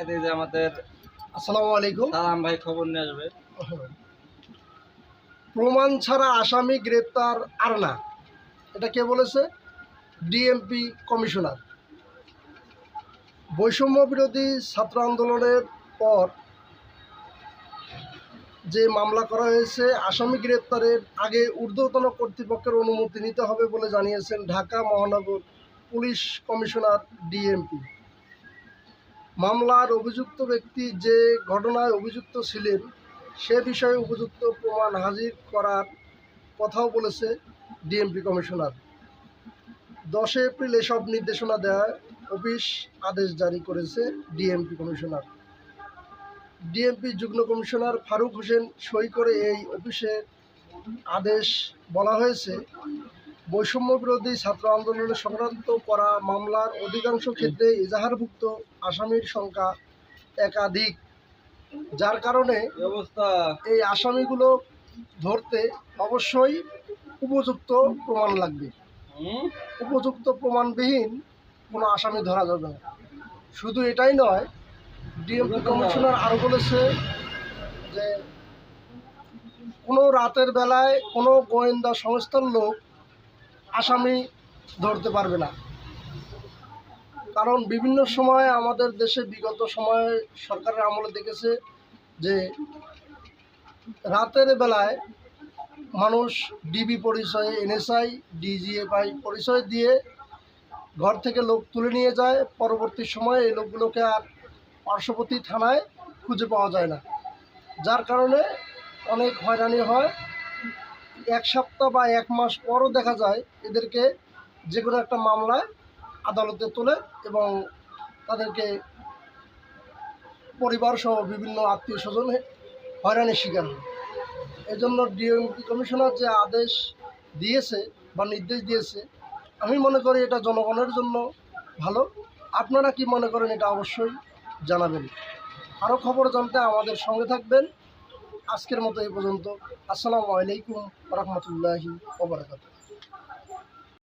এই যে আমাদের আসসালামু আলাইকুম। সালাম ভাই খবর নিয়ে আসবে। প্রমাণ ছাড়া আসামি গ্রেপ্তার আর না। এটা কে বলেছে? DMP commissioner. বৈষম্য বিরোধী ছাত্র আন্দোলনের পর যে মামলা করা হয়েছে আসামি গ্রেপ্তারের আগে ঊর্ধ্বতন কর্তৃপক্ষের অনুমতি নিতে হবে বলে জানিয়েছেন ঢাকা মহানগর পুলিশ কমিশনার ডিএমপি মামলার অভিযুক্ত ব্যক্তি যে ঘটনায় অভিযুক্ত ছিলেন, সে বিষয়ে উপযুক্ত প্রমাণ হাজির করার কথাও বলেছে ডিএমপি কমিশনার। দশে এপ্রিল এসব নির্দেশনা দেওয়ায় অফিস আদেশ জারি করেছে ডিএমপি কমিশনার। ডিএমপি যুগ্ম কমিশনার ফারুক হোসেন সই করে এই অফিসে আদেশ বলা হয়েছে বৈষম্য বিরোধী ছাত্র আন্দোলনের সংক্রান্ত করা মামলার অধিকাংশ ক্ষেত্রে এজাহারভুক্ত আসামির সংখ্যা একাধিক। যার কারণে কি অবস্থা এই আসামিগুলো ধরতে অবশ্যই উপযুক্ত প্রমাণ লাগবে। উপযুক্ত প্রমাণবিহীন কোনো আসামি ধরা যাবে না। শুধু এটাই নয় ডিএমপি কমিশনার আরও বলেছে যে কোনো রাতের বেলায় কোনো গোয়েন্দা সংস্থার লোক আসামি ধরতে পারবে না। কারণ বিভিন্ন সময়ে আমাদের দেশে বিগত সময়ে সরকারের আমলে দেখেছে যে রাতের বেলায় মানুষ ডিবি পরিচয়ে এনএসআই, ডিজিএফআই পরিচয় দিয়ে ঘর থেকে লোক তুলে নিয়ে যায়। পরবর্তী সময়ে এই লোকগুলোকে আর পার্শ্ববর্তী থানায় খুঁজে পাওয়া যায় না। যার কারণে অনেক হয়রানি হয়। এক সপ্তাহ বা এক মাস পরও দেখা যায় এদেরকে যে কোনো একটা মামলায় আদালতে তোলে এবং তাদেরকে পরিবার সহ বিভিন্ন আত্মীয় স্বজন হয়রানির শিকার হয়। এজন্য ডিএমপি কমিশনার যে আদেশ দিয়েছে বা নির্দেশ দিয়েছে, আমি মনে করি এটা জনগণের জন্য ভালো। আপনারা কি মনে করেন এটা অবশ্যই জানাবেন। আরও খবর জানতে আমাদের সঙ্গে থাকবেন। আজকের মতো এই পর্যন্ত। আসসালামু আলাইকুম রহমতুল্লাহি ওবরাকাতুহ